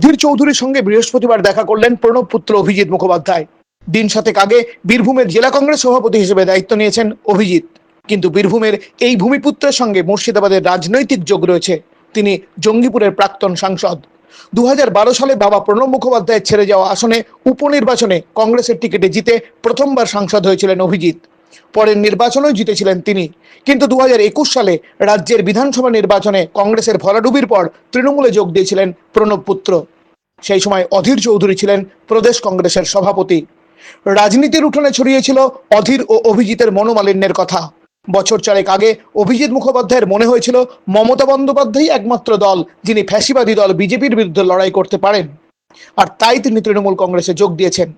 অধীর চৌধুরীর সঙ্গে বৃহস্পতিবার দেখা করলেন প্রণব পুত্র অভিজিৎ মুখোপাধ্যায়। দিন সাতেক আগে বীরভূমের জেলা কংগ্রেস সভাপতি হিসেবে দায়িত্ব নিয়েছেন অভিজিৎ। কিন্তু বীরভূমের এই ভূমিপুত্রের সঙ্গে মুর্শিদাবাদের রাজনৈতিক যোগ রয়েছে। তিনি জঙ্গিপুরের প্রাক্তন সাংসদ। দু হাজার বারো সালে বাবা প্রণব মুখোপাধ্যায়ের ছেড়ে যাওয়া আসনে উপনির্বাচনে কংগ্রেসের টিকিটে জিতে প্রথমবার সাংসদ হয়েছিলেন অভিজিৎ। পরের নির্বাচনেও জিতেছিলেন তিনি। কিন্তু দু হাজার একুশ সালে রাজ্যের বিধানসভা নির্বাচনে কংগ্রেসের ভরাডুবির পর তৃণমূলে যোগ দিয়েছিলেন প্রণব পুত্র। সেই সময় অধীর চৌধুরী ছিলেন প্রদেশ কংগ্রেসের সভাপতি। রাজনীতির উঠোনে ছড়িয়েছিল অধীর ও অভিজিতের মনোমালিন্যের কথা। বছর চারেক আগে অভিজিৎ মুখোপাধ্যায়ের মনে হয়েছিল মমতা বন্দ্যোপাধ্যায় একমাত্র দল যিনি ফ্যাসিবাদী দল বিজেপির বিরুদ্ধে লড়াই করতে পারেন। আর তাই তিনি তৃণমূল কংগ্রেসে যোগ দিয়েছেন।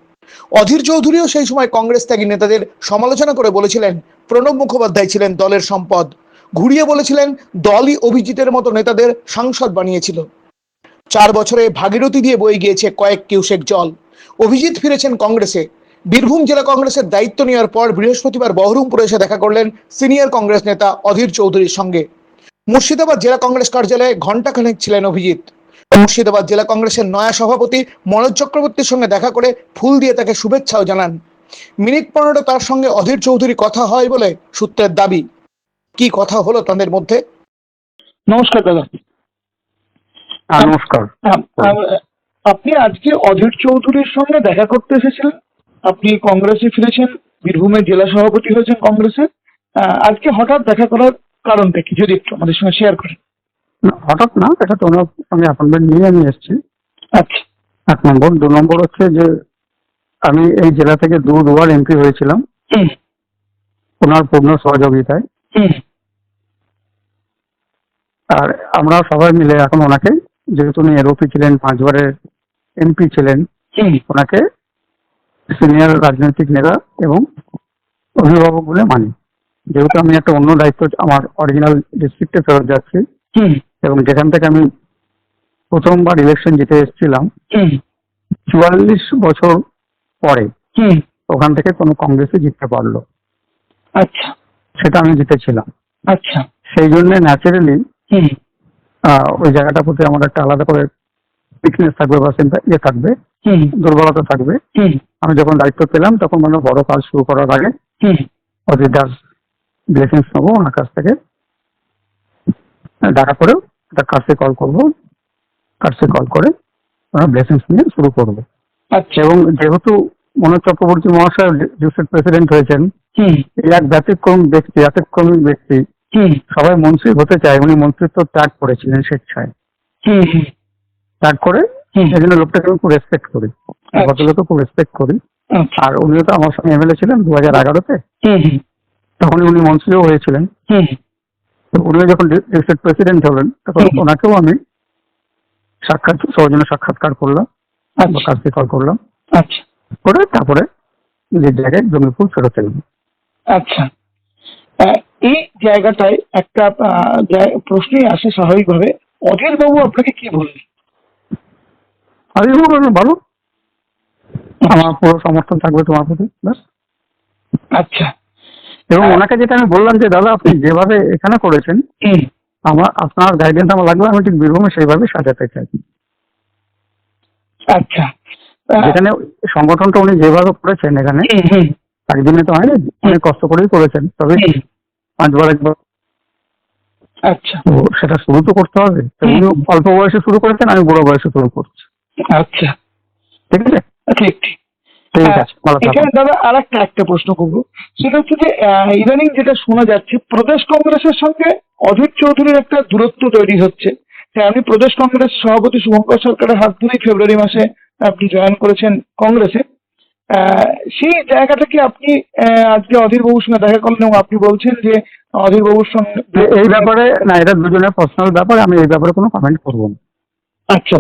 অধীর চৌধুরীও সেই সময় কংগ্রেস ত্যাগী নেতাদের সমালোচনা করে বলেছিলেন, প্রণব মুখোপাধ্যায় ছিলেন দলের সম্পদ। ঘুরিয়ে বলেছিলেন, দলই অভিজিতের মতো নেতাদের সাংসদ বানিয়েছিল। চার বছরে ভাগীরথী দিয়ে বয়ে গিয়েছে কয়েক কিউসেক জল। অভিজিৎ ফিরেছেন কংগ্রেসে। বীরভূম জেলা কংগ্রেসের দায়িত্ব নেওয়ার পর বৃহস্পতিবার বহরমপুরে এসে দেখা করলেন সিনিয়র কংগ্রেস নেতা অধীর চৌধুরীর সঙ্গে। মুর্শিদাবাদ জেলা কংগ্রেস কার্যালয়ে ঘণ্টাখানেক ছিলেন অভিজিৎ। মুর্শিদাবাদ জেলা কংগ্রেসের নয়া সভাপতি মনোজ চক্রবর্তীর সঙ্গে দেখা করে ফুল দিয়ে তাকে শুভেচ্ছাও জানান। মিনিট পনেরো তার সঙ্গে অধীর চৌধুরী কথা হয় বলে সূত্রের দাবি। কি কথা হলো তাদের মধ্যে? নমস্কার দাদা। হ্যাঁ, নমস্কার। আপনি আজকে অধীর চৌধুরীর সঙ্গে দেখা করতে এসেছিলেন। আপনি কংগ্রেসে ফিরেছেন বীরভূমের জেলা সভাপতি হয়েছেন কংগ্রেসে। আহ, আজকে হঠাৎ দেখা করার কারণটা কি? যদি একটু আমাদের সঙ্গে শেয়ার করেন। হঠাৎ না এটা তো ওনার সঙ্গে অ্যাপয়েন্টমেন্ট নিয়ে আমি এসেছি। আচ্ছা। এক নম্বর দু নম্বর হচ্ছে যে আমি এই জেলা থেকে দু দুবার এমপি হয়েছিলাম। ওনার পূর্ণ সহযোগিতায়। আর আমরা সবাই মিলে এখন ওনাকে যেহেতু উনি এরওপি ছিলেন পাঁচবারের এমপি ছিলেন ওনাকে সিনিয়র রাজনৈতিক নেতা এবং অভিভাবক বলে মানি। যেহেতু আমি একটা অন্য দায়িত্ব আমার অরিজিনাল ডিস্ট্রিক্টে ফেরত যাচ্ছি। এবং যেখান থেকে আমি প্রথমবার ইলেকশন জিতে এসেছিলাম চুয়াল্লিশ বছর পরে ওখান থেকে কোনো কংগ্রেসে জিততে পারল। আচ্ছা। সেটা আমি জিতেছিলাম। আচ্ছা। সেই জন্য ন্যাচারালি ওই জায়গাটার প্রতি আমার একটা আলাদা করে উইকনেস থাকবে বা ইয়ে থাকবে দুর্বলতা থাকবে। আমি যখন দায়িত্ব পেলাম তখন মানে বড় কাজ শুরু করার আগে অজিত দাস ব্লেসিংস নেব ওনার কাছ থেকে। দেখা করেও একটা কাছে কল করব। কাছে কল করে ওনার ব্লেসিংস নিয়ে শুরু করব। আচ্ছা। এবং যেহেতু মনোজ চক্রবর্তী মহাশয় ডিস্ট্রিক্ট প্রেসিডেন্ট হয়েছেন এক ব্যতিক্রম ব্যক্তি ব্যতিক্রমী ব্যক্তি সবাই মন্ত্রী হতে চায় উনি মন্ত্রিত্ব ত্যাগ করেছিলেন স্বেচ্ছায়। ত্যাগ করে এই জন্য লোকটাকে আমি খুব রেসপেক্ট করি। আচ্ছা। ভদ্রলোককে খুব রেসপেক্ট করি। আচ্ছা। আর উনিও তো আমার সঙ্গে এমএলএ ছিলেন দু হাজার এগারোতে। তখনই উনি মন্ত্রীও হয়েছিলেন। উনিও যখন ডিস্ট্রিক্ট প্রেসিডেন্ট হলেন তখন ওনাকেও আমি সাক্ষাৎ সৌজন্য সাক্ষাৎকার করলাম আচ্ছা। কাছে কল করলাম। আচ্ছা। করে তারপরে নিজের জায়গায় জঙ্গিপুর ফেরত এলাম। আচ্ছা। এই জায়গাটায় একটা প্রশ্নই আসে স্বাভাবিকভাবে। অধীর বাবু আপনাকে কি বললেন? আমি বলব ভালো আমার পুরো সমর্থন থাকবে তোমার প্রতি ব্যাস। আচ্ছা। এবং ওনাকে যেটা আমি বললাম যে দাদা আপনি যেভাবে এখানে করেছেন আমার আপনার গাইডেন্স আমার লাগবে আমি ঠিক বীরভূমে সেইভাবে সাজাতে চাই। আচ্ছা। এখানে সংগঠনটা উনি যেভাবে করেছেন এখানে একদিনে তো হয়নি অনেক কষ্ট করেই করেছেন তবে পাঁচবার একবার আচ্ছা। তো সেটা শুরু তো করতে হবে উনি অল্প বয়সে শুরু করেছেন আমি বুড়ো বয়সে শুরু করছি। আচ্ছা। ঠিক আছে? ঠিক ঠিক। হ্যাঁ, এখানে দাদা আর একটা একটা প্রশ্ন করব। সেটা হচ্ছে যে ইদানিং যেটা শোনা যাচ্ছে প্রদেশ কংগ্রেসের সঙ্গে অধীর চৌধুরীর একটা দূরত্ব তৈরি হচ্ছে। হ্যাঁ আপনি প্রদেশ কংগ্রেস সভাপতি শুভঙ্কর সরকারের হাত ধরেই ফেব্রুয়ারি মাসে আপনি জয়েন করেছেন কংগ্রেসে। আহ, সেই জায়গাটা কি আপনি আজকে অধীর বাবুর সঙ্গে দেখা করলেন এবং আপনি বলছেন যে অধীর বাবুর সঙ্গে এই ব্যাপারে না এটা দুজনের পার্সোনাল ব্যাপার আমি এই ব্যাপারে কোনো কমেন্ট করব না। আচ্ছা।